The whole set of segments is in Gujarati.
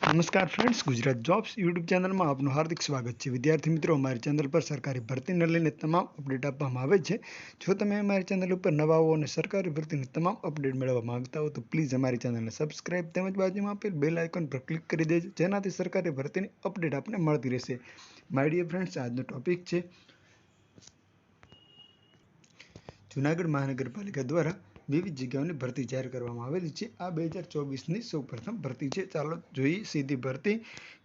નમસ્કાર ફ્રેન્ડ્સ ગુજરાત જોબ્સ યુટ્યુબ ચેનલમાં આપનું હાર્દિક સ્વાગત છે. વિદ્યાર્થી મિત્રો, અમારી ચેનલ પર સરકારી ભરતીને લઈને તમામ અપડેટ આપવામાં આવે છે. જો તમે અમારી ચેનલ ઉપર નવા હો અને સરકારી ભરતીની તમામ અપડેટ મેળવવા માંગતા હો, તો પ્લીઝ અમારી ચેનલને સબસ્ક્રાઇબ તેમજ બાજુમાં આપેલ બેલ આઇકોન પર ક્લિક કરી દેજો, જેનાથી સરકારી ભરતીની અપડેટ આપને મળતી રહેશે. માય ડિયર ફ્રેન્ડ્સ આજનો ટોપિક છે જુનાગઢ મહાનગરપાલિકા દ્વારા વિવિધ જગ્યાઓની ભરતી જાહેર કરવામાં આવેલી છે. આ બે હજાર ચોવીસની સૌપ્રથમ ભરતી છે. ચાલો જોઈએ સીધી ભરતી.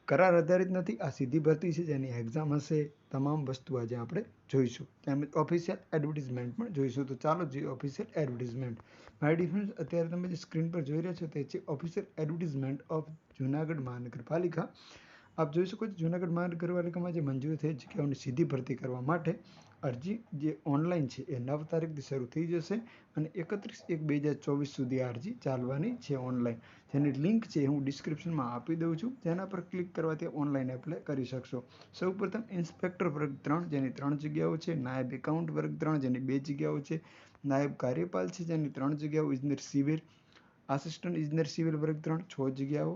કરાર આધારિત નથી. આ સીધી ભરતી છે. જેની એક્ઝામ હશે. તમામ વસ્તુ આજે આપણે જોઈશું. તેમજ ઓફિશિયલ એડવર્ટિઝમેન્ટ પણ જોઈશું. તો ચાલો જોઈએ ઓફિશિયલ એડવર્ટિઝમેન્ટ માય ડિફરન્સ અત્યારે તમે જે સ્ક્રીન પર જોઈ રહ્યા છો તે છે ઓફિશિયલ એડવર્ટિઝમેન્ટ ઓફ જુનાગઢ મહાનગરપાલિકા. આપ જોઈ શકો છો, જૂનાગઢ મહાનગરપાલિકામાં જે મંજૂર થઈ જગ્યાઓની સીધી ભરતી કરવા માટે અરજી જે ઓનલાઈન છે એ નવ તારીખથી શરૂ થઈ જશે અને એકત્રીસ એક બે હજાર ચોવીસ સુધી આ અરજી ચાલવાની છે ઓનલાઈન. જેની લિંક છે હું ડિસ્ક્રિપ્શનમાં આપી દઉં છું. જેના પર ક્લિક કરવાથી ઓનલાઈન એપ્લાય કરી શકશો. સૌપ્રથમ ઇન્સ્પેક્ટર વર્ગ ત્રણ, જેની ત્રણ જગ્યાઓ છે, નાયબ એકાઉન્ટ વર્ગ ત્રણ, જેની બે જગ્યાઓ છે, નાયબ કાર્યપાલ છે, જેની ત્રણ જગ્યાઓ, ઇજનેર સિવિલ, આસિસ્ટન્ટ ઇજનેર સિવિલ વર્ગ ત્રણ, છ જગ્યાઓ,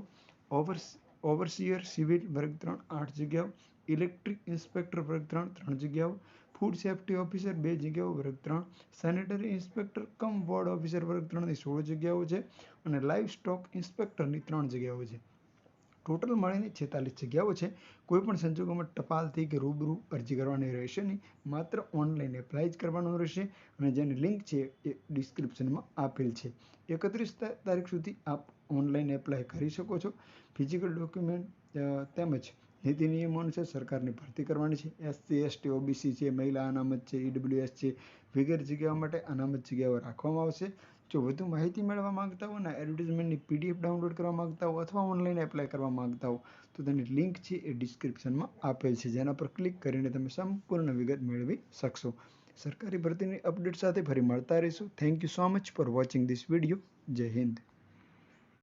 ઓવર ઓવરસિયર, સિવિલ વર્ગ ત્રણ, આઠ જગ્યાઓ, ઇલેક્ટ્રિક ઇન્સ્પેક્ટર વર્ગ ત્રણ ત્રણ જગ્યાઓ, ફૂડ સેફ્ટી ઓફિસર બે જગ્યાઓ વર્ગ ત્રણ, sanitary inspector cum ward officer વર્ગ ત્રણની સોળ જગ્યાઓ છે અને લાઇવ સ્ટોક ઇન્સ્પેક્ટરની ત્રણ જગ્યાઓ છે. ટોટલ મળીને છેતાલીસ જગ્યાઓ છે. કોઈપણ સંજોગોમાં ટપાલથી કે રૂબરૂ અરજી કરવાની રહેશે નહીં. માત્ર ઓનલાઈન એપ્લાય જ કરવાનું રહેશે અને જેની લિંક છે એ ડિસ્ક્રિપ્શનમાં આપેલ છે. એકત્રીસ તારીખ સુધી આપ ઓનલાઈન એપ્લાય કરી શકો છો. ફિઝિકલ ડોક્યુમેન્ટ તેમજ નીતિ નિયમો અનુસાર સરકારની ભરતી કરવાની છે. એસસી, એસટી, ઓબીસી છે, મહિલા અનામત છે ઈડબ્લ્યુએસ છે, વગેરે જગ્યાઓ માટે અનામત જગ્યાઓ રાખવામાં આવશે. જો વધુ માહિતી મેળવવા માગતા હો અને એડવર્ટિઝમેન્ટની પીડીએફ ડાઉનલોડ કરવા માગતા હો અથવા ઓનલાઈન એપ્લાય કરવા માગતા હો, તો તેની લિંક છે એ ડિસ્ક્રિપ્શનમાં આપેલ છે, જેના પર ક્લિક કરીને તમે સંપૂર્ણ વિગત મેળવી શકશો. સરકારી ભરતીની અપડેટ સાથે ફરી મળતા રહીશું. Thank you so much for watching this video Jai Hind.